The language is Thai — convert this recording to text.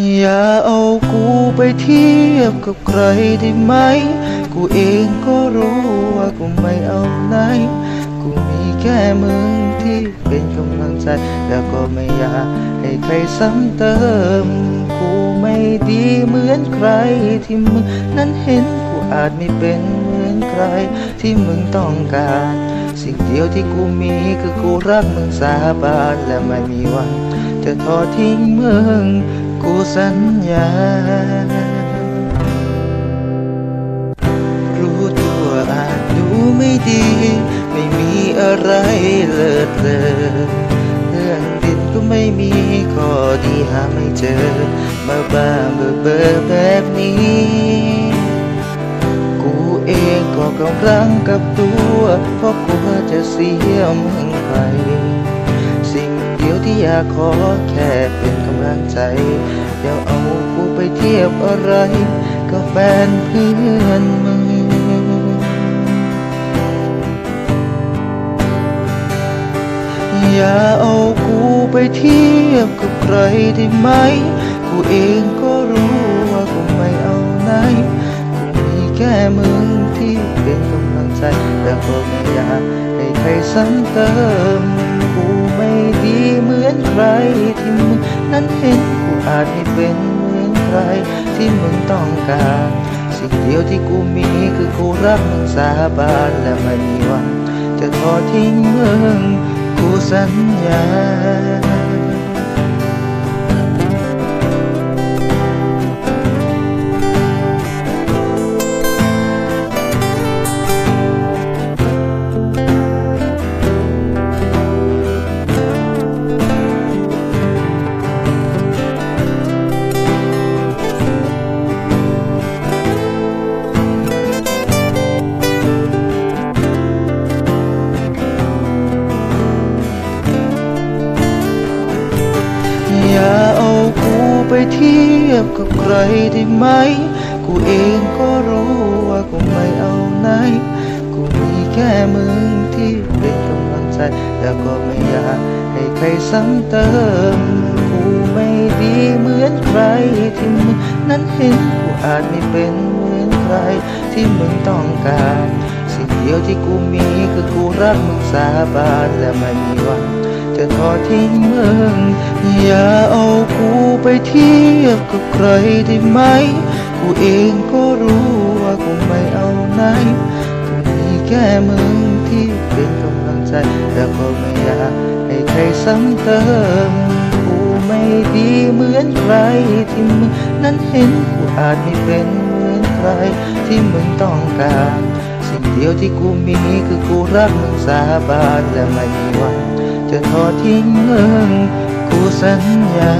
อย่าเอากูไปเทียบกับใครได้ไหม กูเองก็รู้ว่ากูไม่เอาไหน กูมีแค่มึงที่เป็นกำลังใจ แล้วก็ไม่อยากให้ใครซ้ำเติม กูไม่ดีเหมือนใครที่มึงนั้นเห็นกูอาจไม่เป็นเหมือนใครที่มึงต้องการ สิ่งเดียวที่กูมีคือกูรักมึงสาบานและไม่มีวันจะทอดทิ้งมึง กูสัญญา รู้ตัวอาจดูไม่ดี ไม่มีอะไรเลิศเลอเรื่องผิดก็ไม่มีข้อดีหาไม่เจอ มาบ้าเบอเบอแบบนี้ กูเองก็กำลังกับตัว เพราะกลัวจะเสียมึงไป สิ่งเดียวที่อยากขอแค่เป็นำลังใจอย่าเอากูไปเทียบอะไรกับแฟนเพื่อนมึงอย่าเอากูไปเทียบกับใครได้ไหม กูเองก็รู้ว่ากูไม่เอาไหนกูมีแค่มึงที่เป็นกำลังใจ แต่ก็ไม่อยากให้ใครซ้ำเติม กูไม่ดีเหมือนใครที่ นั้นเห็นกูอาจไม่เป็นเหมือนใครที่มึงต้องการ สิ่งเดียวที่กูมีคือกูรักมึงสาบานและไม่มีวันจะทอดทิ้งมึงกูสัญญา เทียบกับใครได้ไหม กูเองก็รู้ว่ากูไม่เอาไหน กูมีแค่มึงที่เป็นกำลังใจ แล้วก็ไม่อยากให้ใครซ้ำเติม กูไม่ดีเหมือนใครที่มึงนั้นเห็น กูอาจไม่เป็นเหมือนใครที่มึงต้องการ สิ่งเดียวที่กูมีคือกูรักมึงสาบานและไม่มีวัน อทิ้งมึงอย่าเอากูไปเทียบกับใครได้ไหม กูเองก็รู้ว่ากูไม่เอาไหนกูมีแค่มึงที่เป็นกำลังใจแล้วก็ไม่อยากให้ใครซ้ำเติม กูไม่ดีเหมือนใครที่มึงนั้นเห็นกูอาจไม่เป็นเหมือนใครที่มึงต้องการ สิ่งเดียวที่กูมีคือกูรักมึงสาบานและไม่มีวัน จะทอดทิ้งมึงกูสัญญา